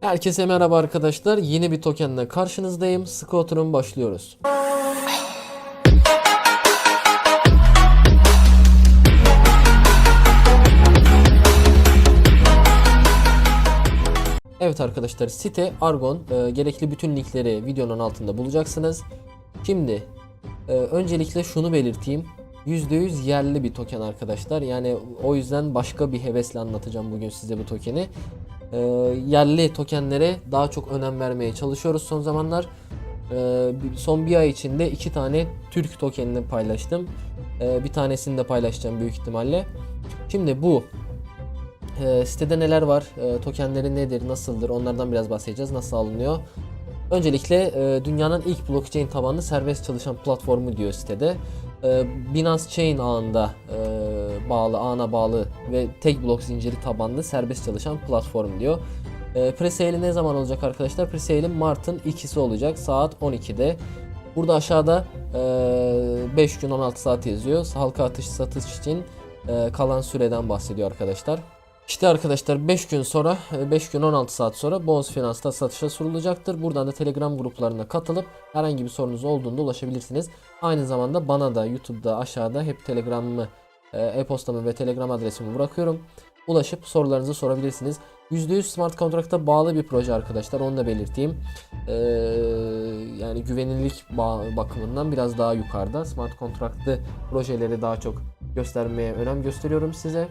Herkese merhaba arkadaşlar. Yeni bir tokenle karşınızdayım. Sıkı oturum başlıyoruz. Evet arkadaşlar site Argon Ee, gerekli bütün linkleri videonun altında bulacaksınız. Şimdi e, öncelikle şunu belirteyim. %100 yerli bir token arkadaşlar. Yani o yüzden başka bir hevesle anlatacağım bugün size bu tokeni. Ee, yerli tokenlere daha çok önem vermeye çalışıyoruz son zamanlar. Bir- son bir ay içinde iki tane Türk tokenini paylaştım. Ee, bir tanesini de paylaşacağım büyük ihtimalle. Şimdi bu e, sitede neler var, e, tokenleri nedir, nasıldır onlardan biraz bahsedeceğiz. Nasıl alınıyor? Öncelikle e, dünyanın ilk blockchain tabanlı serbest çalışan platformu diyor sitede. E, Binance Chain ağında e, bağlı, ağına bağlı ve tek blok zinciri tabanlı serbest çalışan platform diyor. E, Presale ne zaman olacak arkadaşlar? Presale'in Mart'ın 2'si olacak saat 12'de. Burada aşağıda e, 5 gün 16 saat yazıyor. Halka atış satış için e, kalan süreden bahsediyor arkadaşlar. İşte arkadaşlar 5 gün sonra 5 gün 16 saat sonra Bonus Finans'ta satışa sunulacaktır. Buradan da Telegram gruplarına katılıp herhangi bir sorunuz olduğunda ulaşabilirsiniz. Aynı zamanda bana da YouTube'da aşağıda hep Telegram'ımı, e-postamı ve Telegram adresimi bırakıyorum. Ulaşıp sorularınızı sorabilirsiniz. %100 smart kontrakta bağlı bir proje arkadaşlar onu da belirteyim. Ee, yani güvenilirlik ba- bakımından biraz daha yukarıda. Smart kontraktlı projeleri daha çok göstermeye önem gösteriyorum size.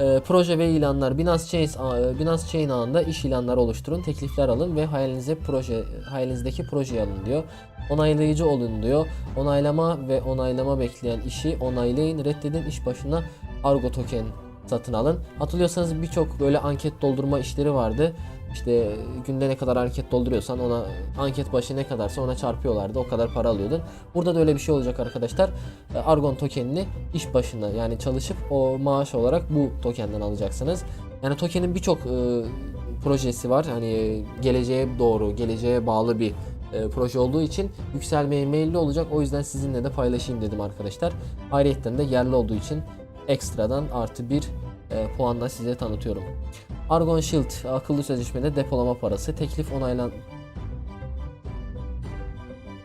Ee, proje ve ilanlar Binance Chain, ağı- Binance Chain ağında iş ilanları oluşturun, teklifler alın ve hayalinize proje hayalinizdeki projeyi alın diyor. Onaylayıcı olun diyor. Onaylama ve onaylama bekleyen işi onaylayın, reddedin, iş başına Argo token satın alın. Hatırlıyorsanız birçok böyle anket doldurma işleri vardı. İşte günde ne kadar anket dolduruyorsan ona anket başı ne kadarsa ona çarpıyorlardı. O kadar para alıyordun. Burada da öyle bir şey olacak arkadaşlar. E, Argon tokenini iş başına yani çalışıp o maaş olarak bu tokenden alacaksınız. Yani tokenin birçok e, projesi var. Hani geleceğe doğru, geleceğe bağlı bir e, proje olduğu için yükselmeye meyilli olacak. O yüzden sizinle de paylaşayım dedim arkadaşlar. Ayrıca de yerli olduğu için ekstradan artı bir e, puanla size tanıtıyorum. Argon Shield akıllı sözleşmede depolama parası teklif onaylan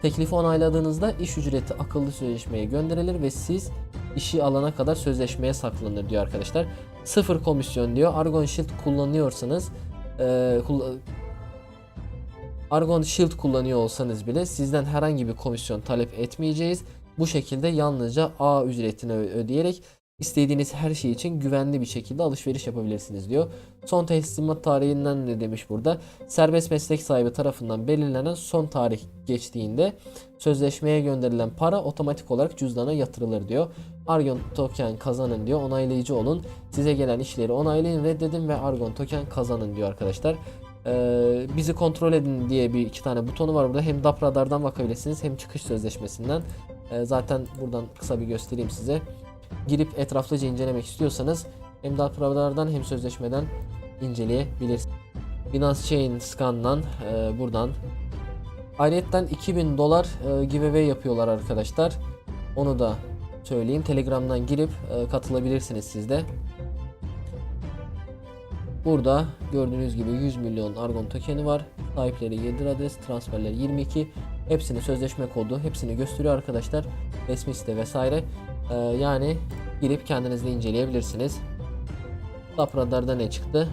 Teklifi onayladığınızda iş ücreti akıllı sözleşmeye gönderilir ve siz işi alana kadar sözleşmeye saklanır diyor arkadaşlar. Sıfır komisyon diyor. Argon Shield kullanıyorsanız e, Argon Shield kullanıyor olsanız bile sizden herhangi bir komisyon talep etmeyeceğiz. Bu şekilde yalnızca A ücretini ödeyerek istediğiniz her şey için güvenli bir şekilde alışveriş yapabilirsiniz diyor. Son teslimat tarihinden ne demiş burada? Serbest meslek sahibi tarafından belirlenen son tarih geçtiğinde sözleşmeye gönderilen para otomatik olarak cüzdana yatırılır diyor. Argon token kazanın diyor. Onaylayıcı olun. Size gelen işleri onaylayın, reddedin ve Argon token kazanın diyor arkadaşlar. Ee, bizi kontrol edin diye bir iki tane butonu var burada. Hem DAP radardan bakabilirsiniz hem çıkış sözleşmesinden. Ee, zaten buradan kısa bir göstereyim size. Girip etraflıca incelemek istiyorsanız hem DAP radardan hem sözleşmeden inceleyebilirsiniz. Binance Chain Scan'dan e, buradan Ayrıca 2000 dolar e, giveaway yapıyorlar arkadaşlar. Onu da söyleyeyim. Telegram'dan girip e, katılabilirsiniz siz de. Burada gördüğünüz gibi 100 milyon Argon tokeni var. Sahipleri 7 adet, transferleri 22. Hepsini sözleşme kodu, hepsini gösteriyor arkadaşlar. Resmi site vesaire. E, yani girip kendiniz inceleyebilirsiniz. Tap radarda ne çıktı?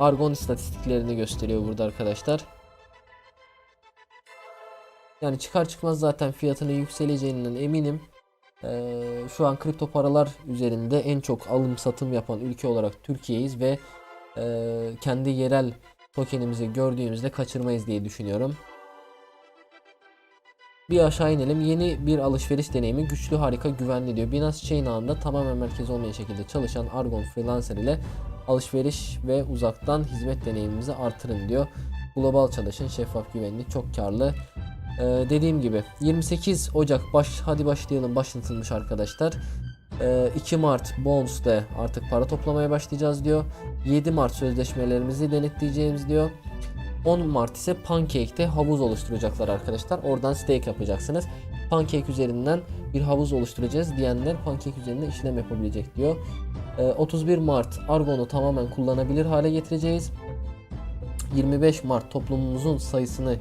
Argon istatistiklerini gösteriyor burada arkadaşlar. Yani çıkar çıkmaz zaten fiyatının yükseleceğinden eminim. Ee, şu an kripto paralar üzerinde en çok alım satım yapan ülke olarak Türkiye'yiz ve e, kendi yerel tokenimizi gördüğümüzde kaçırmayız diye düşünüyorum. Bir aşağı inelim. Yeni bir alışveriş deneyimi güçlü, harika, güvenli diyor. Binance Chain ağında tamamen merkez olmayan şekilde çalışan Argon Freelancer ile alışveriş ve uzaktan hizmet deneyimimizi artırın diyor. Global çalışın, şeffaf, güvenli, çok karlı. Ee, dediğim gibi 28 Ocak baş hadi başlayalım başlatılmış arkadaşlar. Ee, 2 Mart Bones'te artık para toplamaya başlayacağız diyor. 7 Mart sözleşmelerimizi denetleyeceğimiz diyor. 10 Mart ise Pancake'te havuz oluşturacaklar arkadaşlar. Oradan stake yapacaksınız. Pancake üzerinden bir havuz oluşturacağız diyenler Pancake üzerinden işlem yapabilecek diyor. Ee, 31 Mart Argon'u tamamen kullanabilir hale getireceğiz. 25 Mart toplumumuzun sayısını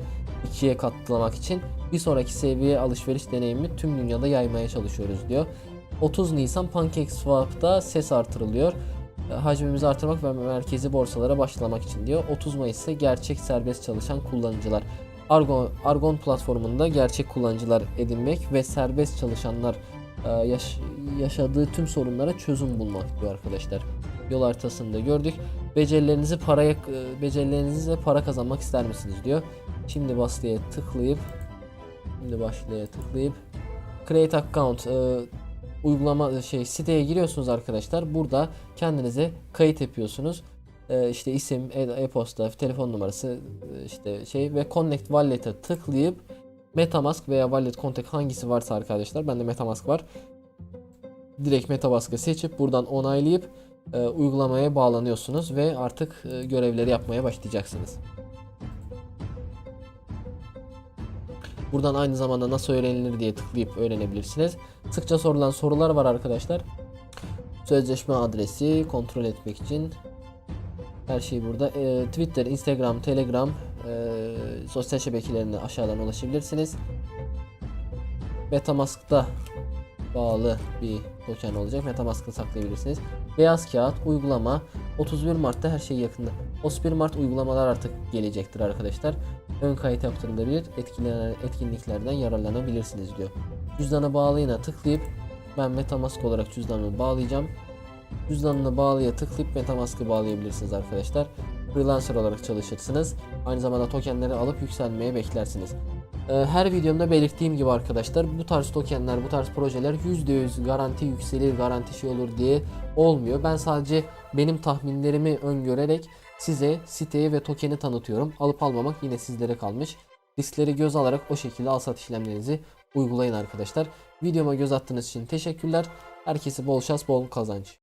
ikiye katlamak için bir sonraki seviye alışveriş deneyimini tüm dünyada yaymaya çalışıyoruz diyor. 30 Nisan PancakeSwap'ta ses artırılıyor. Hacmimizi artırmak ve merkezi borsalara başlamak için diyor. 30 Mayıs ise gerçek serbest çalışan kullanıcılar. Argon, Argon platformunda gerçek kullanıcılar edinmek ve serbest çalışanlar e, yaş- yaşadığı tüm sorunlara çözüm bulmak diyor arkadaşlar. Yol haritasında gördük. Becerilerinizi paraya e, becerilerinizle para kazanmak ister misiniz diyor. Şimdi başlaya tıklayıp şimdi başlaya tıklayıp create account e, uygulama şey siteye giriyorsunuz arkadaşlar. Burada kendinize kayıt yapıyorsunuz. E, işte isim, e- e-posta, telefon numarası e, işte şey ve connect wallet'e tıklayıp MetaMask veya Wallet Contact hangisi varsa arkadaşlar bende MetaMask var. Direkt MetaMask'ı seçip buradan onaylayıp e, uygulamaya bağlanıyorsunuz ve artık e, görevleri yapmaya başlayacaksınız. Buradan aynı zamanda nasıl öğrenilir diye tıklayıp öğrenebilirsiniz. Sıkça sorulan sorular var arkadaşlar. Sözleşme adresi kontrol etmek için her şey burada. E, Twitter, Instagram, Telegram e, sosyal şebekelerine aşağıdan ulaşabilirsiniz. Metamask'ta bağlı bir token olacak. Metamask'ta saklayabilirsiniz. Beyaz kağıt, uygulama. 31 Mart'ta her şey yakında. 31 Mart uygulamalar artık gelecektir arkadaşlar. Ön kayıt yaptırılabilir. Etkilenen etkinliklerden yararlanabilirsiniz diyor. Cüzdana bağlayına tıklayıp ben Metamask olarak cüzdanımı bağlayacağım. Cüzdanını bağlıya tıklayıp Metamask'ı bağlayabilirsiniz arkadaşlar. Freelancer olarak çalışırsınız. Aynı zamanda tokenleri alıp yükselmeye beklersiniz. Ee, Her videomda belirttiğim gibi arkadaşlar bu tarz tokenler, bu tarz projeler %100 garanti yükselir, garanti şey olur diye olmuyor. Ben sadece benim tahminlerimi öngörerek size siteyi ve tokeni tanıtıyorum. Alıp almamak yine sizlere kalmış. Riskleri göz alarak o şekilde al sat işlemlerinizi uygulayın arkadaşlar. Videoma göz attığınız için teşekkürler. Herkese bol şans, bol kazanç.